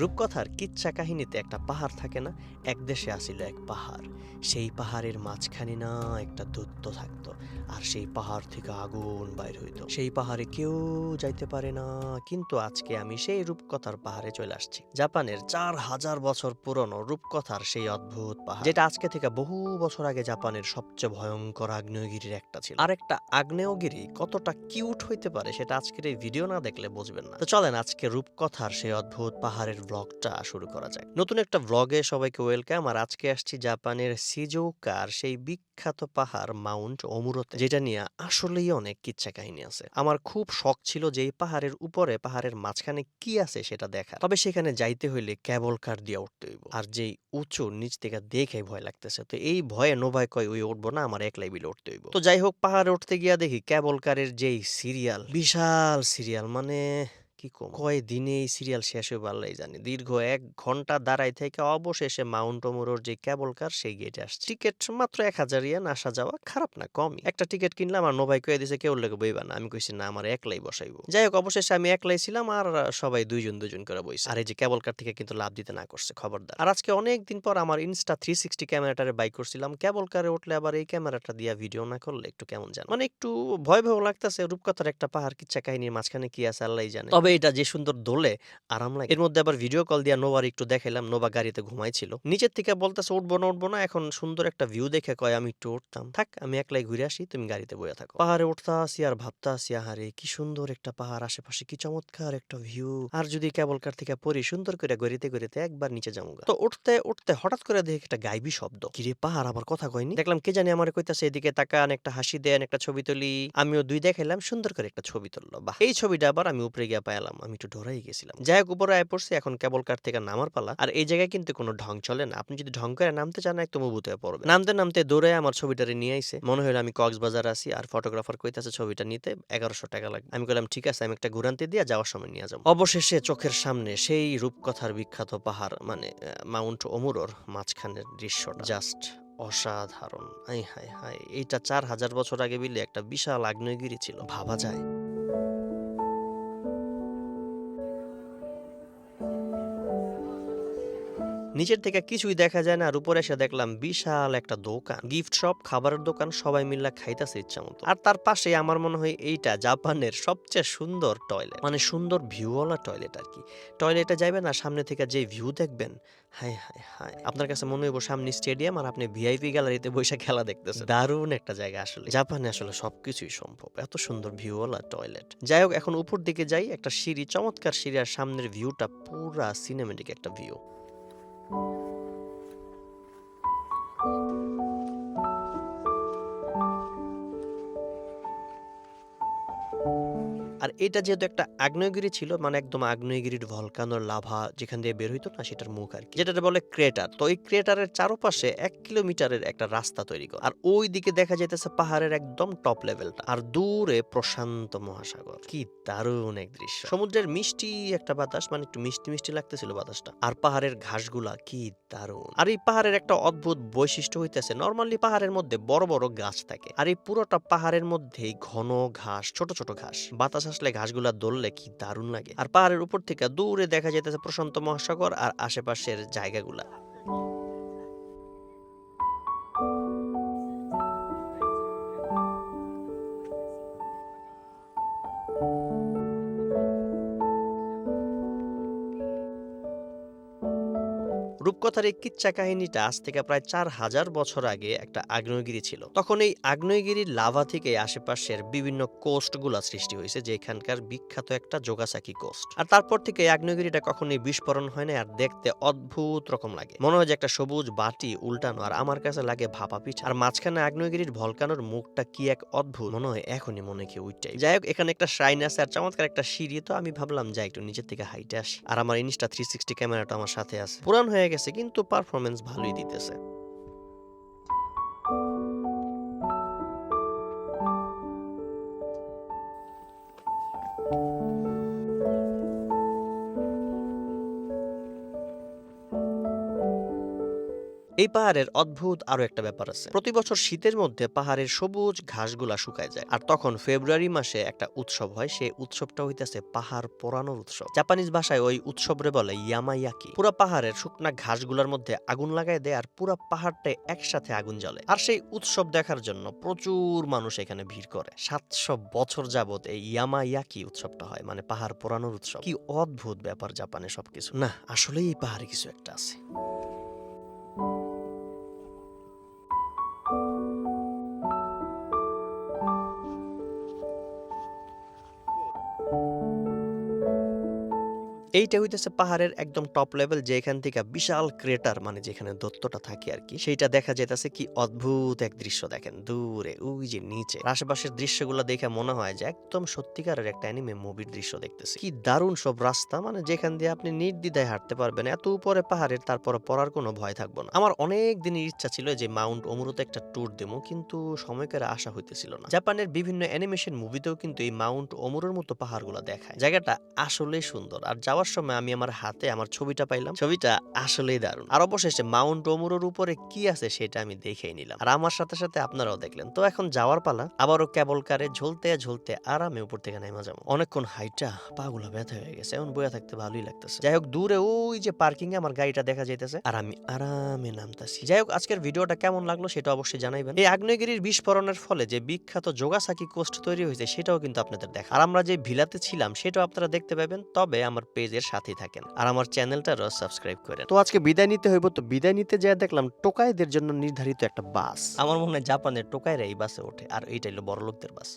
রূপকথার কিচ্ছা কাহিনীতে একটা পাহাড় থাকে না, এক দেশে আসিল এক পাহাড়। সেই পাহাড়ের মাঝখানে না একটা দৈত্য থাকতো, আর সেই পাহাড় থেকে আগুন বাইর হইতো। সেই পাহাড়ে কেউ যাইতে পারে না, কিন্তু আজকে আমি সেই রূপকথার পাহাড়ে চলে আসছি। জাপানের চার হাজার বছর পুরনো রূপকথার সেই অদ্ভুত পাহাড়, যেটা আজকে থেকে বহু বছর আগে জাপানের সবচেয়ে ভয়ঙ্কর আগ্নেয়গিরির একটা ছিল। আর একটা আগ্নেয়গিরি কতটা কিউট হইতে পারে, সেটা আজকের এই ভিডিও না দেখলে বুঝবেন না। তো চলেন আজকে রূপকথার সেই অদ্ভুত পাহাড়ের ব্লগটা শুরু করা যাক। নতুন একটা ব্লগে সবাইকে ওয়েলকাম আর আজকে আসছি জাপানের সিজৌকার সেই বিখ্যাত পাহাড় মাউন্ট ওমুরোতে যেটা নিয়ে আসলেই অনেক কিচ্ছা কাহিনী আছে। আমার খুব শখ ছিল যে এই পাহাড়ের উপরে, পাহাড়ের মাঝখানে কি আছে সেটা দেখা তবে সেখানে যাইতে হইলে কেবল কার দিয়ে উঠতে হইব। আর যেই উঁচু, নিচ থেকে দেখে ভয় লাগতেছে। তো এই ভয়ে নোভাই কয়, ওই উঠবো না, আমার একলাই বিলে উঠতে হইব। তো যাই হোক, পাহাড়ে উঠতে গিয়া দেখি কেবল কারের যেই সিরিয়াল বিশাল সিরিয়াল মানে কি কম কয় দিনে এই সিরিয়াল শেষ হয়ে পারলেই জানি। দীর্ঘ এক ঘণ্টা দাঁড়াই থেকে অবশেষে মাউন্ট ওমোরোর যে কেবল কার সেই গেটে আসছে। টিকিট মাত্র এক হাজার ইয়ান আসা যাওয়া খারাপ না, কমই। একটা টিকিট কিনলাম আর নোভাই কয়ে দিছে, কেউ লেগে বইবা না। আমি কইছি, না, আমার একলাই বসাইবো। যাই হোক, অবশেষে আমি একলাই ছিলাম আর সবাই দুইজন দুইজন করে বইছে। আর এই যে কেবল কার থেকে কিন্তু লাভ দিতে না করছে, খবরদার। আর আজকে অনেক দিন পর আমার ইনস্টা থ্রি সিক্সটি ক্যামেরাটারে বাই করছিলাম। কেবল কারে উঠলে আবার এই ক্যামেরাটা দিয়া ভিডিও না করলে একটু কেমন জান? মানে একটু ভয় ভয় লাগতেছে, রূপকথার একটা পাহাড় কিচ্ছা কাহিনীর মাঝখানে কি আছে আল্লাহ জানে। তবে এটা যে সুন্দর দোলে আরাম লাগে এর মধ্যে আবার ভিডিও কল দিয়া নোবার একটু দেখাইলাম নোবা গাড়িতে ঘুমাইছিল। নিচের থেকে বলতেছে, উঠবো না উঠবো না, এখন সুন্দর একটা ভিউ দেখে কয়, আমি একটু উঠতাম। থাক, আমি একলাই ঘুরে আসি, তুমি গাড়িতে বয়ে থাকো। পাহাড়ে উঠতা আসি আর ভাবতা আসি, আহারে, কি সুন্দর একটা পাহাড়, আশেপাশে কি চমৎকার একটা ভিউ আর যদি কেবল কার থেকে পড়ি, সুন্দর করে গড়িতে গড়িতে একবার নিচে যাব তো উঠতে উঠতে হঠাৎ করে দেখি একটা গাইবি শব্দ। কিরে পাহাড়, আবার কথা কয়নি? দেখলাম, কে জানি আমার কইতাছে, এদিকে তাকান, একটা হাসি দেন, একটা ছবি তুলি। আমিও দুই দেখাইলাম, সুন্দর করে একটা ছবি তুললো। বাহ! এই ছবিটা আবার আমি উপরে গিয়ে পাইলাম আমি একটু ডরাই গেছিলাম। যাই হোক, উপরে আয় পড়ছি, এখন কেবল কার থেকে নামার পালা। আর এই জায়গায় কিন্তু কোনো ঢং চলে না। আপনি যদি ঢং করে নামতে চান, একদম উবুতে পড়বে নামতে নামতে দৌড়ে আমার ছবিটারে নিয়ে আইছে। মনে হলো আমি কক্সবাজার আছি, আর ফটোগ্রাফার কইতাছে ছবিটা নিতে এগারোশো টাকা লাগবে। আমি বললাম ঠিক আছে, আমি একটা ঘুরান্তি দিয়ে যাওয়ার সময় নিয়ে যাব। অবশেষে চোখের সামনে সেই রূপকথার বিখ্যাত পাহাড় মানে মাউন্ট ওমুরোর মাঝখানের দৃশ্যটা। জাস্ট অসাধারণ। হাই হাই হাই এইটা চার হাজার বছর আগে বিলে একটা বিশাল আগ্নেয়গিরি ছিল। ভাবা যায়। নিচের থেকে কিছুই দেখা যায় না। আর উপরে এসে দেখলাম বিশাল একটা দোকান। গিফট শপ, খাবারের দোকান, সবাই মিল্লা খাইতেছে ইচ্ছা মতো। আর তার পাশে আমার মনে হয় এইটা জাপানের সবচেয়ে সুন্দর টয়লেট। মানে সুন্দর ভিউওয়ালা টয়লেট আর কি। টয়লেটে যাইবেন আর সামনে থেকে যে ভিউ দেখবেন হাই হাই হাই আপনার কাছে মনে হইব সামনে স্টেডিয়াম আর আপনি ভিআইপি গ্যালারিতে বসে খেলা দেখতেছেন। দারুণ একটা জায়গা আসলে। জাপানে আসলে সবকিছুই সম্ভব। এত সুন্দর ভিউওয়ালা টয়লেট। যাই হোক, এখন উপর দিকে যাই। একটা সিঁড়ি, চমৎকার সিঁড়ি আর সামনের ভিউটা পুরা সিনেমেটিক একটা ভিউ। আর এটা যেহেতু একটা আগ্নেয়গিরি ছিল মানে একদম আগ্নেয়গিরির ভলকানোর লাভা যেখান দিয়ে বের হইতো না, সেটার মুখ আর কি। যেটা বলে ক্রেটার তো এই ক্রেটারের চারপাশে এক কিলোমিটারের একটা রাস্তা তৈরি করে। আর ওই দিকে দেখা যাইতেছে পাহাড়ের একদম টপ লেভেলটা আর দূরে প্রশান্ত মহাসাগর। কি দারুণ এক দৃশ্য। সমুদ্রের মিষ্টি একটা বাতাস মানে একটু মিষ্টি মিষ্টি লাগতেছিল বাতাসটা। আর পাহাড়ের ঘাসগুলা কি দারুণ। আর এই পাহাড়ের একটা অদ্ভুত বৈশিষ্ট্য হইতেছে নর্মালি পাহাড়ের মধ্যে বড় বড় গাছ থাকে। আর এই পুরোটা পাহাড়ের মধ্যেই ঘন ঘাস, ছোট ছোট ঘাস। বাতাস আসলে ঘাসগুলা দললে কি দারুণ লাগে। আর পাহাড়ের উপর থেকে দূরে দেখা যাইতেছে প্রশান্ত মহাসাগর আর আশেপাশের জায়গাগুলা। রূপকথার এই কিচ্ছা কাহিনীটা আজ থেকে প্রায় চার হাজার বছর আগে একটা আগ্নেয়গিরি ছিল। তখন এই আগ্নেয়গিরির লাভা থেকে আশেপাশের বিভিন্ন কোস্টগুলা সৃষ্টি হয়েছে যে এখানকার বিখ্যাত একটা যোগাসাকি কোস্ট। আর তারপর থেকে এই আগ্নেয়গিরিটা কখনোই বিস্ফোরণ হয় না, আর দেখতে অদ্ভুত রকম লাগে। মনে হয় যে একটা সবুজ বাটি উল্টানো, আর আমার কাছে লাগে ভাপা পিঠা। আর মাঝখানে আগ্নেয়গিরির ভলকানোর মুখটা কি এক অদ্ভুত, মনে হয় এখনই মনে কি উইটাই যাই হোক, এখানে একটা শাইন আছে, আর চমৎকার একটা সিঁড়ি, তো আমি ভাবলাম, যাই, একটু নিচের থেকে হাইটে আসি। আর আমার ইনস্টা থ্রি সিক্সটি ক্যামেরাটা আমার সাথে আছে। পুরান হয়ে গেছে কিন্তু পারফরমেন্স ভালোই দিতেছে। এই পাহাড়ের অদ্ভুত আরও একটা ব্যাপার আছে। প্রতি বছর শীতের মধ্যে পাহাড়ের সবুজ ঘাসগুলা শুকায় যায়। আর তখন ফেব্রুয়ারি মাসে একটা উৎসব হয়, সেই উৎসবটা হইতেছে পাহাড় পোড়ানোর উৎসব। জাপানিজ ভাষায় ওই উৎসবরে বলে ইয়ামাইয়াকি। পুরো পাহাড়ের শুকনা ঘাসগুলোর মধ্যে আগুন লাগাই দেয় আর পুরো পাহাড়টাই একসাথে আগুন জ্বলে। আর সেই উৎসব দেখার জন্য প্রচুর মানুষ এখানে ভিড় করে। সাতশো বছর যাবত এই ইয়ামাইয়াকি উৎসবটা হয় মানে পাহাড় পোড়ানোর উৎসব। কি অদ্ভুত ব্যাপার জাপানে সবকিছু। না, আসলেই এই পাহাড়ে কিছু একটা আছে। এইটা হইতেছে পাহাড়ের একদম টপ লেভেল যেখান থেকে বিশাল ক্রেটার মানে যেখানে দত্তটা থাকে আর কি সেইটা দেখা যেতেছে কি অদ্ভুত এক দৃশ্য দেখেন, দূরে, ওই যে নিচে। আশেপাশের দৃশ্যগুলো দেখে মনে হয় যে একদম সত্যিকারের একটা অ্যানিমে মুভির দৃশ্য দেখতেছি। কি দারুণ সব রাস্তা মানে যেখান দিয়ে আপনি নির্দ্বিধায় হাঁটতে পারবেন, এত উপরে পাহাড়ের তারপরে পড়ার কোনো ভয় থাকব না। আমার অনেক দিনের ইচ্ছা ছিল যে মাউন্ট অমরুতে একটা ট্যুর দেবো, কিন্তু সময়কার আশা হইতেছিল না। জাপানের বিভিন্ন অ্যানিমেশন মুভিতেও কিন্তু এই মাউন্ট অমরের মতো পাহাড়গুলো দেখায়। জায়গাটা আসলেই সুন্দর। আর যাওয়ার সময় আমি আমার হাতে আমার ছবিটা পাইলাম। ছবিটা আসলেই দারুণ। আর অবশেষে মাউন্ট অমরের উপরে কি আছে সেটা আমি দেখেই নিলাম। আর আমার সাথে সাথে আপনারাও দেখলেন। তো এখন যাওয়ার পালা। আবারও কেবল কারে ঝুলতে ঝুলতে আরামে উপর থেকে নেমে যাব। অনেকক্ষণ হাইটা পাগুলা ব্যথা হয়ে গেছে। এখন বয়ে থাকতে ভালোই লাগতেছে। যাই হোক, দূরে ওই যে পার্কিং এ আমার গাড়িটা দেখা যাইতেছে। আর আমি আরামে নামতাছি। যাই হোক, আজকের ভিডিওটা কেমন লাগল সেটা অবশ্যই জানাইবেন। এই আগ্নেয়গিরির বিস্ফোরণের ফলে যে বিখ্যাত যোগাসাকি কোস্ট তৈরি হয়েছে সেটাও কিন্তু আপনাদের দেখা। আর আমরা যে ভিলাতে ছিলাম, সেটাও আপনারা দেখতে পাবেন। তবে আমার পেজের সাথে থাকেন। আর আমার চ্যানেলটারও সাবস্ক্রাইব করেন। তো আজকে বিদায় নিতে হইব তো বিদায় নিতে যা দেখলাম টোকাইদের জন্য নির্ধারিত একটা বাস। আমার মনে হয় জাপানের টোকাইরা এই বাসে ওঠে আর এইটাই হলো বড় লোকদের বাস।